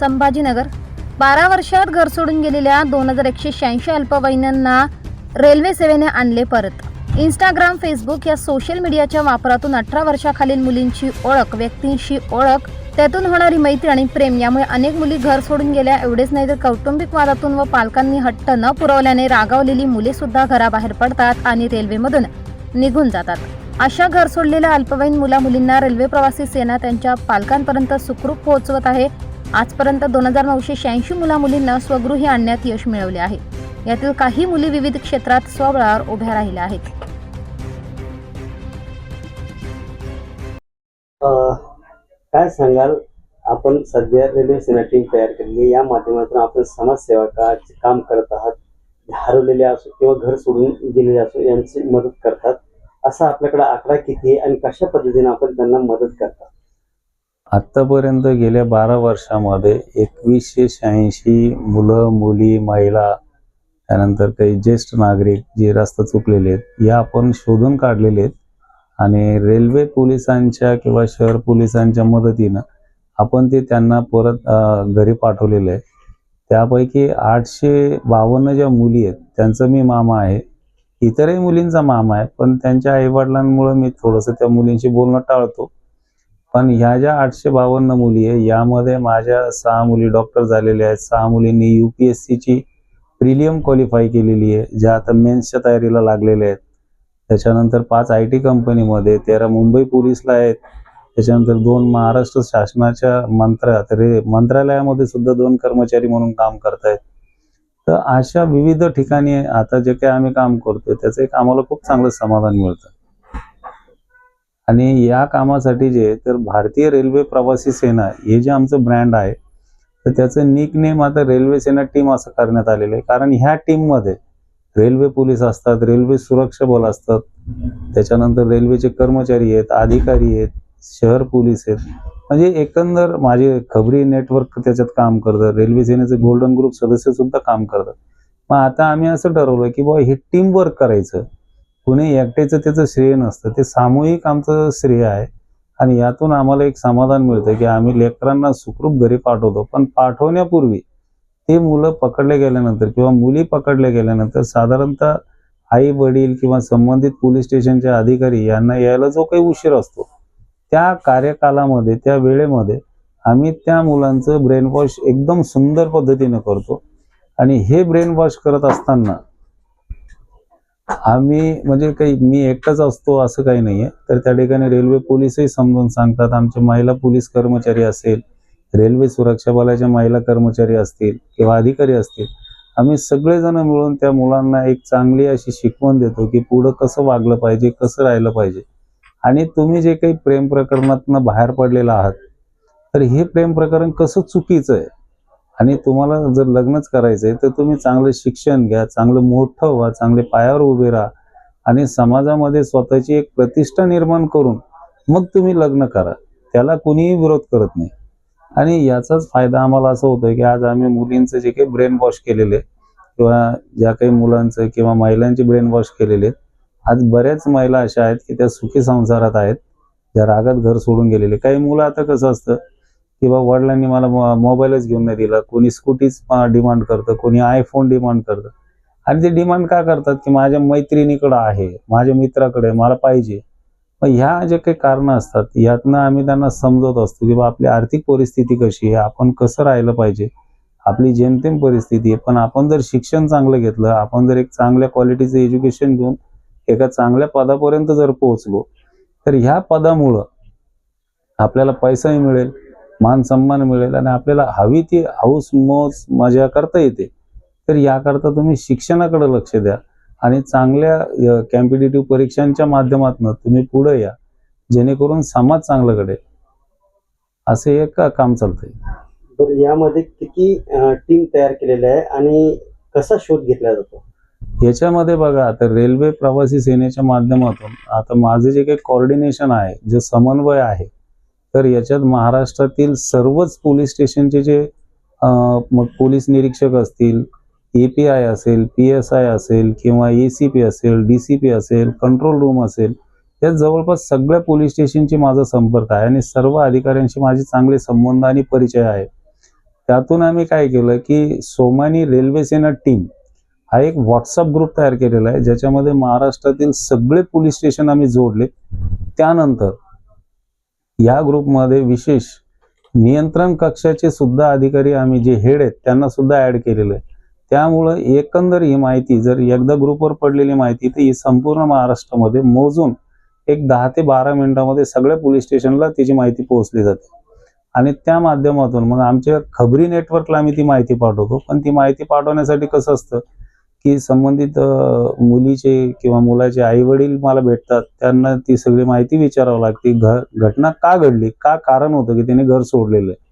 संभाजीनगर. बारा वर्षात घर सोडून गेलेल्या दोन हजार एकशे शहाऐंशी अल्पवयीनांना रेल्वे सेवेने आणले परत. इंस्टाग्राम फेसबुक या सोशल मीडियाच्या वापरातून अठरा वर्षाखालील मुलींची ओळख व्यक्तींशी ओळख त्यातून होणारी मैत्री आणि प्रेम यामुळे अनेक मुली घर सोडून गेल्या. एवढेच नाही तर कौटुंबिक वादातून व पालकांनी हट्ट न पुरवल्याने रागावलेली मुले सुद्धा घराबाहेर पडतात आणि रेल्वेमधून निघून जातात. अशा घर सोडलेल्या अल्पवयीन मुला मुलींना रेल्वे प्रवासी सेना त्यांच्या पालकांपर्यंत सुखरूप पोहोचवत आहे. आजपर्यंत दोन हजार नऊशे शहाऐंशी मुला मुलींना स्वगृही आणण्यात यश मिळवले आहे. यातील काही मुली विविध क्षेत्रात स्वबळावर उभ्या राहिल्या आहेत. काय सांगाल? आपण सध्या रेल्वे सेना टीम तयार केलेली या माध्यमातून आपण समाजसेवकाचे काम करत आहात हरवलेले असो किंवा घर सोडून गेलेले असो यांची मदत करतात. असा आपल्याकडे आकडा किती आहे आणि कशा पद्धतीने आपण त्यांना मदत करतात? आत्तापर्यंत गेल्या बारा वर्षामध्ये एकवीसशे शहाऐंशी मुलं मुली महिला त्यानंतर काही ज्येष्ठ नागरिक जे रस्ता चुकलेले आहेत या आपण शोधून काढलेले आहेत. आणि रेल्वे पोलिसांच्या किंवा शहर पोलिसांच्या मदतीनं आपण ते त्यांना परत घरी पाठवलेलं आहे. त्यापैकी आठशे बावन्न ज्या मुली आहेत त्यांचं मी मामा आहे. इतरही मुलींचा मामा आहे पण त्यांच्या आईवडिलांमुळे मी थोडंसं त्या मुलींशी बोलणं टाळतो. पण ह्या ज्या आठशे बावन्न मुली आहे यामध्ये माझ्या सहा मुली डॉक्टर झालेल्या आहेत. सहा मुलींनी यू पी एस सीची प्रिलियम क्वालिफाय केलेली आहे ज्या आता मेन्सच्या तयारीला लागलेल्या आहेत. त्याच्यानंतर पाच आय टी कंपनीमध्ये तेरा मुंबई पोलीसला आहेत. त्याच्यानंतर दोन महाराष्ट्र शासनाच्या मंत्रात रे मंत्रालयामध्ये सुद्धा दोन कर्मचारी म्हणून काम करत आहेत तर अशा विविध ठिकाणी आता जे काही आम्ही काम करतोय त्याचं एक आम्हाला खूप चांगलं समाधान मिळतं. आणि या कामासाठी जे तर भारतीय रेल्वे प्रवासी सेना हे जे आमचं ब्रँड आहे तर त्याचं निकनेम आता रेल्वे सेना टीम असं करण्यात आलेलं आहे. कारण ह्या टीममध्ये रेल्वे पोलीस असतात रेल्वे सुरक्षा बल असतात त्याच्यानंतर रेल्वेचे कर्मचारी आहेत अधिकारी आहेत शहर पोलीस आहेत. म्हणजे एकंदर माझे खबरी नेटवर्क त्याच्यात काम करतं रेल्वे सेनेचे गोल्डन ग्रुप सदस्य सुद्धा काम करतात. मग आता आम्ही असं ठरवलं की बाबा हे टीम वर्क करायचं. कुणी एकट्याचं त्याचं श्रेय नसतं. ते सामूहिक आमचं श्रेय आहे. आणि यातून आम्हाला एक समाधान मिळतं की आम्ही लेकरांना सुखरूप घरी पाठवतो. पण पाठवण्यापूर्वी ते मुलं पकडले गेल्यानंतर किंवा मुली पकडल्या गेल्यानंतर साधारणतः आई वडील किंवा संबंधित पोलीस स्टेशनचे अधिकारी यांना यायला जो काही उशीर असतो त्या कार्यकालामध्ये त्या वेळेमध्ये आम्ही त्या मुलांचं ब्रेनवॉश एकदम सुंदर पद्धतीने करतो. आणि हे ब्रेनवॉश करत असताना आम्ही म्हणजे काही मी एकटाच असतो असं काही नाहीये. तर त्या ठिकाणी रेल्वे पोलीसही समजून सांगतात आमचे महिला पोलीस कर्मचारी असेल रेल्वे सुरक्षा बलाच्या महिला कर्मचारी असतील किंवा अधिकारी असतील आम्ही सगळेजण मिळून त्या मुलांना एक चांगली अशी शिकवण देतो की पुढं कसं वागलं पाहिजे कसं राहिलं पाहिजे. आणि तुम्ही जे काही प्रेम प्रकरणातनं बाहेर पडलेला आहात तर हे प्रेम प्रकरण कसं चुकीचं आहे? आणि तुम्हाला जर लग्नच करायचं आहे तर तुम्ही चांगलं शिक्षण घ्या चांगलं मोठं व्हा चांगले पायावर उभे राहा आणि समाजामध्ये स्वतःची एक प्रतिष्ठा निर्माण करून मग तुम्ही लग्न करा. त्याला कुणीही विरोध करत नाही. आणि याचाच फायदा आम्हाला असं होतोय की आज आम्ही मुलींचं जे काही ब्रेन वॉश केलेले किंवा ज्या काही मुलांचं किंवा महिलांचे ब्रेन वॉश केलेले आज बऱ्याच महिला अशा आहेत की त्या सुखी संसारात आहेत ज्या रागात घर सोडून गेलेले काही मुलं आता कसं असतं किंवा वडिलांनी मला मोबाईलच घेऊन नाही दिला. कोणी स्कूटीच डिमांड करतं कोणी आयफोन डिमांड करतं. आणि ते डिमांड का करतात? की माझ्या मैत्रिणीकडं आहे माझ्या मित्राकडे मला पाहिजे. मग ह्या जे काही कारणं असतात यातनं आम्ही त्यांना समजवत असतो की बा आपली आर्थिक परिस्थिती कशी आहे आपण कसं राहिलं पाहिजे. आपली जेमतेम परिस्थिती आहे पण आपण जर शिक्षण चांगलं घेतलं आपण जर एक चांगल्या क्वालिटीचं एज्युकेशन घेऊन एका चांगल्या पदापर्यंत जर पोहोचलो तर ह्या पदामुळं आपल्याला पैसाही मिळेल मान सन्मान मिळेल आणि आपल्याला हवी ती हौस मोज मजा करता येते. तर याकरता तुम्ही शिक्षणाकडे लक्ष द्या आणि चांगल्या कॅम्पिटेटिव्ह परीक्षांच्या माध्यमातून तुम्ही पुढे या. जेणेकरून समाज चांगलं घडेल. असे एक काम चालतंय. तर यामध्ये किती टीम तयार केलेल्या आहे आणि कसा शोध घेतला जातो? याच्यामध्ये बघा आता रेल्वे प्रवासी सेनेच्या माध्यमातून आता माझे जे काही कॉर्डिनेशन आहे जे समन्वय आहे तर याच्यात महाराष्ट्रातील सर्वच पोलीस स्टेशनचे जे मग पोलीस निरीक्षक असतील ए पी आय असेल पी एस आय असेल किंवा ए सी पी असेल डी सी पी असेल कंट्रोल रूम असेल या जवळपास सगळ्या पोलीस स्टेशनशी माझा संपर्क आहे आणि सर्व अधिकाऱ्यांशी माझे चांगले संबंध आणि परिचय आहे. त्यातून आम्ही काय केलं की सोमानी रेल्वे सेना टीम हा एक व्हॉट्सअप ग्रुप तयार केलेला आहे ज्याच्यामध्ये महाराष्ट्रातील सगळे पोलीस स्टेशन आम्ही जोडले. त्यानंतर या ग्रुपमध्ये विशेष नियंत्रण कक्षाचे सुद्धा अधिकारी आम्ही जे हेड आहेत त्यांना सुद्धा ऍड केलेलं आहे. त्यामुळं एकंदर ही माहिती जर एकदा ग्रुपवर पडलेली माहिती तर ही संपूर्ण महाराष्ट्रामध्ये मोजून एक दहा ते बारा मिनिटामध्ये सगळ्या पोलीस स्टेशनला तिची माहिती पोहोचली जाते. आणि त्या माध्यमातून मग आमच्या खबरी नेटवर्कला आम्ही ती माहिती पाठवतो. पण ती माहिती पाठवण्यासाठी कसं असतं की संबंधित मुलीचे किंवा मुलाचे आई वडील मला भेटतात त्यांना ती सगळी माहिती विचारावं लागते घ घटना का घडली? का कारण होतं की त्याने घर सोडलेलं आहे?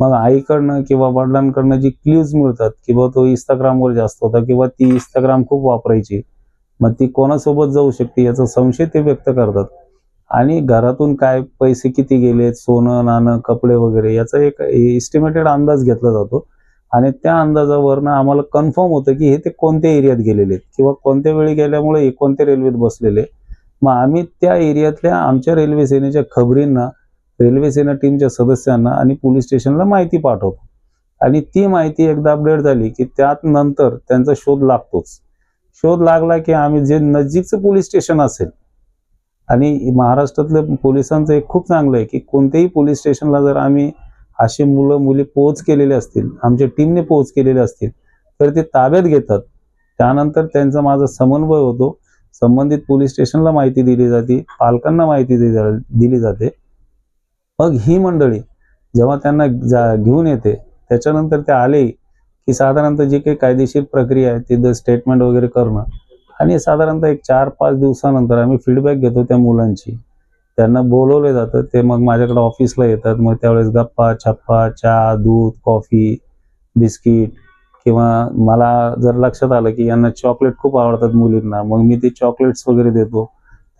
मग आईकडनं किंवा वडिलांकडनं जी क्ल्यूज मिळतात किंवा तो इंस्टाग्रामवर जास्त होता किंवा ती इंस्टाग्राम खूप वापरायची मग ती कोणासोबत जाऊ शकते याचा संशय ते व्यक्त करतात. आणि घरातून काय पैसे किती गेलेत सोनं नाणं कपडे वगैरे याचा एक एस्टिमेटेड अंदाज घेतला जातो. आणि त्या अंदाजावरनं आम्हाला कन्फर्म होतं की हे ते कोणत्या एरियात गेलेले आहेत? किंवा कोणत्या वेळी गेल्यामुळे हे कोणत्या रेल्वेत बसलेले मग आम्ही त्या एरियातल्या आमच्या रेल्वे सेनेच्या खबरींना रेल्वे सेना टीमच्या सदस्यांना आणि पोलीस स्टेशनला माहिती पाठवतो. आणि ती माहिती एकदा अपडेट झाली की त्यात नंतर त्यांचा शोध लागतोच. शोध लागला की आम्ही जे नजीकचं पोलीस स्टेशन असेल आणि महाराष्ट्रातल्या पोलिसांचं एक खूप चांगलं आहे की कोणत्याही पोलीस स्टेशनला जर आम्ही अशी मुलं मुली पोच केलेले असतील आमच्या टीमने पोच केलेले असतील तर ते ताब्यात घेतात. त्यानंतर त्यांचा माझा समन्वय होतो. संबंधित पोलीस स्टेशनला माहिती दिली जाते पालकांना माहिती दिली दिली जाते. मग ही मंडळी जेव्हा त्यांना जा घेऊन येते त्याच्यानंतर ते आले की साधारणतः जी काही कायदेशीर प्रक्रिया आहे तिथं स्टेटमेंट वगैरे करणं. आणि साधारणतः एक चार पाच दिवसानंतर आम्ही फीडबॅक घेतो त्या मुलांची. त्यांना बोलवलं जातं. ते मग माझ्याकडे ऑफिसला येतात. मग त्यावेळेस गप्पा छप्पा चहा दूध कॉफी बिस्किट किंवा मला जर लक्षात आलं की यांना चॉकलेट खूप आवडतात मुलींना मग मी ते चॉकलेट्स वगैरे देतो.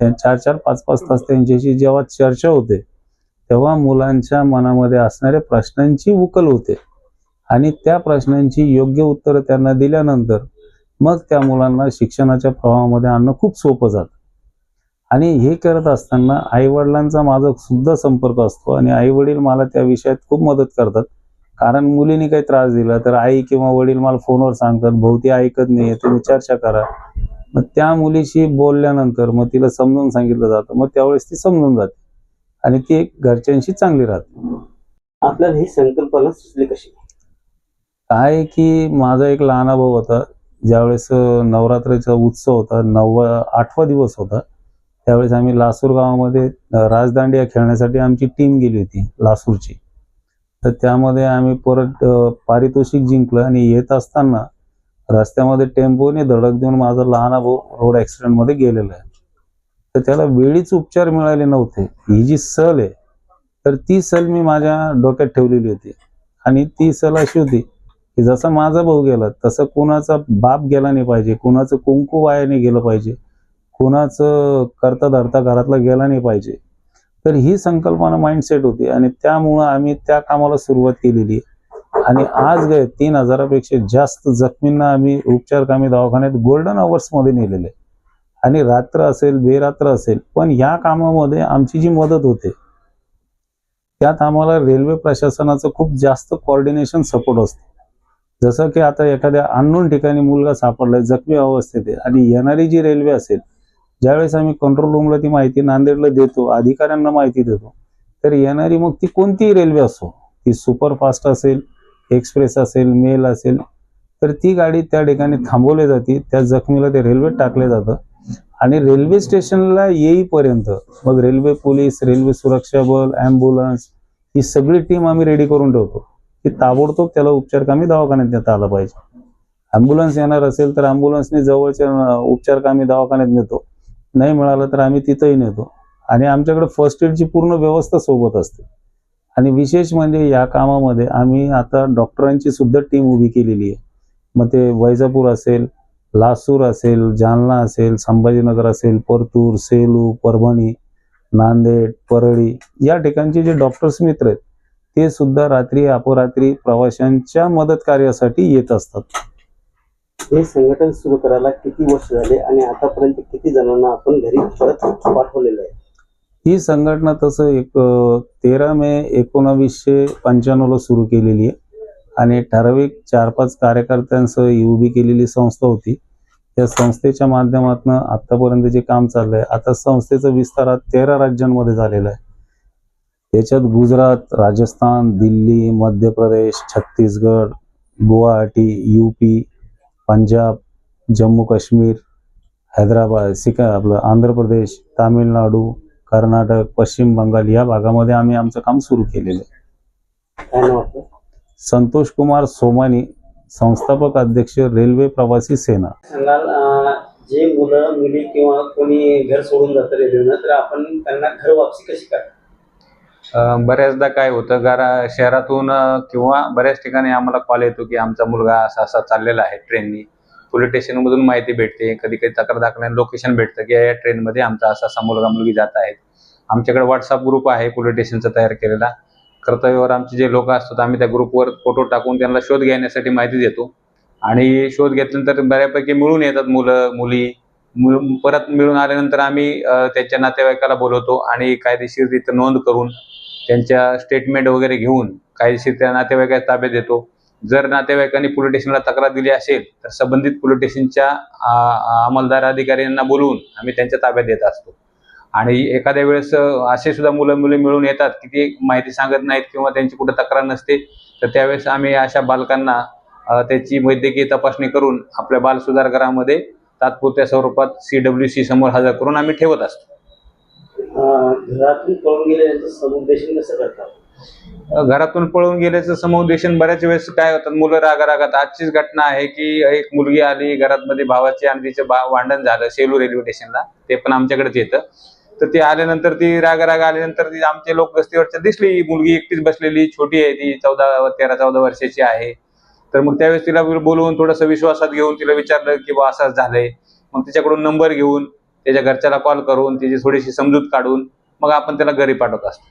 चार चार पाच पाच तास त्यांच्याशी जेव्हा चर्चा होते तेव्हा मुलांच्या मनामध्ये असणाऱ्या प्रश्नांची उकल होते. आणि त्या प्रश्नांची योग्य उत्तरं त्यांना दिल्यानंतर मग त्या मुलांना शिक्षणाच्या प्रवाहामध्ये आणणं खूप सोपं जातं. आणि हे करत असताना आईवडिलांचा माझा सुद्धा संपर्क असतो आणि आईवडील मला त्या विषयात खूप मदत करतात. कारण मुलीने काही त्रास दिला तर आई किंवा वडील मला फोनवर सांगतात भाऊ ती ऐकत नाही तुम्ही चर्चा करा. मग त्या मुलीशी बोलल्यानंतर मग तिला समजून सांगितलं जातं. मग त्यावेळेस ती समजून जाते आणि ती एक घरच्यांशी चांगली राहते. आपल्याला ही संकल्पना सुचली कशी? काय की माझा एक लहान भाऊ होता ज्यावेळेस नवरात्रीचा उत्सव होता नववा आठवा दिवस होता. त्यावेळेस आम्ही लासूर गावामध्ये राजदांडिया खेळण्यासाठी आमची टीम गेली होती लासूरची. तर त्यामध्ये आम्ही परत पारितोषिक जिंकलं आणि येत असताना रस्त्यामध्ये टेम्पोने धडक देऊन माझा लहान भाऊ रोड ॲक्सिडेंटमध्ये गेलेला आहे. तर त्याला वेळीच उपचार मिळाले नव्हते. ही जी सल आहे तर ती सल मी माझ्या डोक्यात ठेवलेली होती. आणि ती सल अशी होती की जसा माझा भाऊ गेला तसं कुणाचा बाप गेला नाही पाहिजे कुणाचं कुंकू वाया नाही गेलं पाहिजे. कुणाचं करता धरता घरातला गेला नाही पाहिजे. तर ही संकल्पना माइंडसेट होती आणि त्यामुळं आम्ही त्या कामाला सुरुवात केलेली आहे. आणि आज गे तीन हजारापेक्षा जास्त जखमींना आम्ही उपचार कामी दवाखान्यात गोल्डनमध्ये नेलेले आणि रात्र असेल बेरात्र असेल पण या कामामध्ये आमची जी मदत होते त्यात आम्हाला रेल्वे प्रशासनाचं खूप जास्त कॉर्डिनेशन सपोर्ट असतं. जसं की आता एखाद्या अननोन ठिकाणी मुलगा सापडलाय जखमी अवस्थेत आहे आणि येणारी जी रेल्वे असेल ज्यावेळेस आम्ही कंट्रोल रूमला ती माहिती नांदेडला देतो अधिकाऱ्यांना माहिती देतो तर येणारी मग ती कोणतीही रेल्वे असो ती सुपरफास्ट असेल एक्सप्रेस असेल मेल असेल तर ती गाडी त्या ठिकाणी थांबवली जाते त्या जखमीला ते रेल्वेत टाकले जातं. आणि रेल्वे स्टेशनला येईपर्यंत मग रेल्वे पोलीस रेल्वे सुरक्षा बल ॲम्ब्युलन्स ही सगळी टीम आम्ही रेडी करून ठेवतो. की ताबडतोब त्याला उपचार कामी दवाखान्यात नेता आला पाहिजे. ॲम्ब्युलन्स येणार असेल तर ॲम्ब्युलन्सने जवळच्या उपचार कामी दवाखान्यात नेतो. नाही मिळालं तर आम्ही तिथंही नेतो. आणि आमच्याकडे फर्स्ट एडची पूर्ण व्यवस्था सोबत असते. आणि विशेष म्हणजे या कामामध्ये आम्ही आता डॉक्टरांची सुद्धा टीम उभी केलेली आहे. मग ते वैजापूर असेल लासूर असेल जालना असेल संभाजीनगर असेल परतूर सेलू परभणी नांदेड परळी या ठिकाणचे जे डॉक्टर्स मित्र आहेत ते सुद्धा रात्री अपरात्री प्रवाशांच्या मदत कार्यासाठी येत असतात. हे संघटन सुरू करायला किती वर्ष झाले आणि आतापर्यंत किती जणांना आपण घरी परत पाठवलेलं आहे? ही संघटना तसं एक तेरा मे एकोणावीसशे पंच्याण्णवला सुरू केलेली आहे. आणि ठराविक चार पाच कार्यकर्त्यांसह ही उभी केलेली संस्था होती. त्या संस्थेच्या माध्यमातून आतापर्यंत जे काम चाललंय आता संस्थेचा विस्तार हा तेरा राज्यांमध्ये झालेला आहे. त्याच्यात गुजरात राजस्थान दिल्ली मध्य प्रदेश छत्तीसगड गुवाहाटी यूपी पंजाब जम्मू काश्मीर हैदराबाद सिका आपलं आंध्र प्रदेश तामिळनाडू कर्नाटक पश्चिम बंगाल या भागामध्ये आम्ही आमचं काम सुरू केलेलं आहे. संतोष कुमार सोमानी संस्थापक अध्यक्ष रेल्वे प्रवासी सेना. जे मुलं मुली किंवा कोणी घर सोडून जातं रेल्वेनं तर आपण त्यांना घर वापसी कशी करता अ, बऱ्याचदा काय होतं घरा शहरातून किंवा बऱ्याच ठिकाणी आम्हाला कॉल येतो की आमचा मुलगा असा असा चाललेला आहे ट्रेननी पोलीस स्टेशनमधून माहिती भेटते. कधी कधी तक्रार दाखल्याने लोकेशन भेटतं की या ट्रेनमध्ये आमचा असा असा मुलगा मुलगी जात आहेत. आमच्याकडे व्हॉट्सअप ग्रुप आहे पोलीस स्टेशनचा तयार केलेला. कर्तव्यावर आमचे जे लोक असतात आम्ही त्या ग्रुपवर फोटो टाकून त्यांना शोध घेण्यासाठी माहिती देतो. आणि शोध घेतल्यानंतर बऱ्यापैकी मिळून येतात मुलं मुली. परत मिळून आल्यानंतर आम्ही त्याच्या नातेवाईकाला बोलवतो आणि कायदेशीर तिथं नोंद करून त्यांच्या स्टेटमेंट वगैरे घेऊन कायदेशीर त्या नातेवाईकाच्या ताब्यात देतो. जर नातेवाईकांनी पोलीस स्टेशनला तक्रार दिली असेल तर संबंधित पोलीस स्टेशनच्या आ, आ, अंमलदार अधिकाऱ्यांना बोलवून आम्ही त्यांच्या ताब्यात देत असतो. आणि एखाद्या वेळेस असे सुद्धा मुलं मुली मिळून येतात की ते माहिती सांगत नाहीत किंवा त्यांची कुठं तक्रार नसते तर त्यावेळेस आम्ही अशा बालकांना त्याची वैद्यकीय तपासणी करून आपल्या बाल सुधारगृहामध्ये तात्पुरत्या स्वरूपात सी डब्ल्यू सी समोर हजर करून आम्ही ठेवत असतो. घरातून पळून गेले समुपदेशन कसं करतात घरातून पळून गेल्याचं समुपदेशन बऱ्याच वेळेस काय होतं मुलं रागा रागात आजचीच घटना आहे की एक मुलगी आली घरात मध्ये भावाची आणि तिचं भाव भांडण झालं सेलू रेल्वे स्टेशनला. ते पण आमच्याकडेच येतं. तर ती आल्यानंतर ती रागा रागा आल्यानंतर ती आमचे लोक गस्तीवरच्या दिसली. मुलगी एकटीच बसलेली छोटी आहे ती चौदा तेरा चौदा वर्षाची आहे. तर मग त्यावेळेस तिला बोलवून थोडंसं विश्वासात घेऊन तिला विचारलं की बा असंच झालंय. मग तिच्याकडून नंबर घेऊन त्याच्या घरच्याला कॉल करून त्याची थोडीशी समजूत काढून मग आपण त्याला घरी पाठवत असतो.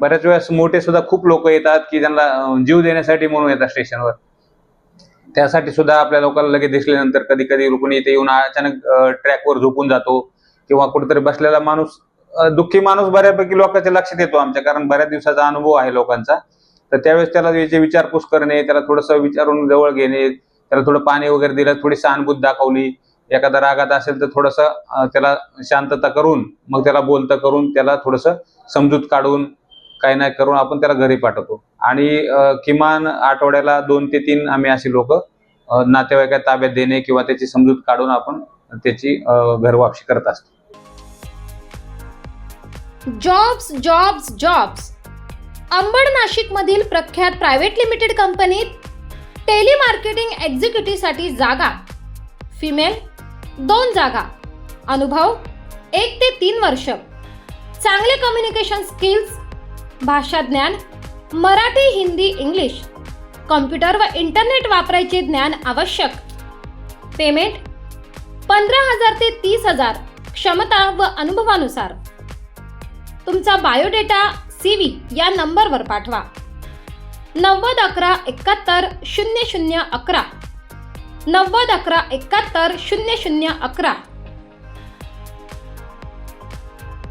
बऱ्याच वेळेस मोठे सुद्धा खूप लोक येतात की त्यांना जीव देण्यासाठी म्हणून येतात स्टेशनवर त्यासाठी सुद्धा आपल्या लोकांना लगेच दिसल्यानंतर कधी कधी कोणी इथे येऊन अचानक ट्रॅकवर झोपून जातो किंवा कुठेतरी बसलेला माणूस दुःखी माणूस बऱ्यापैकी लोकांच्या लक्षात येतो आमच्या कारण बऱ्याच दिवसाचा अनुभव आहे लोकांचा. तर त्यावेळेस त्याला याची विचारपूस करणे त्याला थोडंसं विचारून जवळ घेणे त्याला थोडं पाणी वगैरे दिलं थोडी सहानुभूत दाखवली एखादा रागात असेल तर थोडंसं त्याला शांतता करून मग त्याला बोलतं करून त्याला थोडंसं समजूत काढून काही नाही करून आपण त्याला घरी पाठवतो. आणि किमान आठवड्याला दोन ते तीन आम्ही अशी लोक नातेवाईकात ताब्यात देणे किंवा त्याची समजूत काढून आपण त्याची घरवापशी घर वापसी करत असतो. जॉब्स जॉब्स जॉब्स अंबड नाशिकमधील प्रख्यात प्रायव्हेट लिमिटेड कंपनीत टेलिमार्केटिंग एक्झिक्युटिव्हसाठी जागा. फिमेल दोन जागा. अनुभव एक ते तीन वर्ष. चांगले कम्युनिकेशन स्किल्स भाषा ज्ञान मराठी हिंदी इंग्लिश. कॉम्प्युटर व इंटरनेट वापरायचे ज्ञान आवश्यक. पेमेंट पंधरा हजार ते तीस हजार क्षमता व अनुभवानुसार. तुमचा बायोडेटा सी व्ही या नंबरवर पाठवा. नव्वद अकरा एकाहत्तर शून्य शून्य अकरा. नव्वद अकरा एकाहत्तर शून्य शून्य अकरा.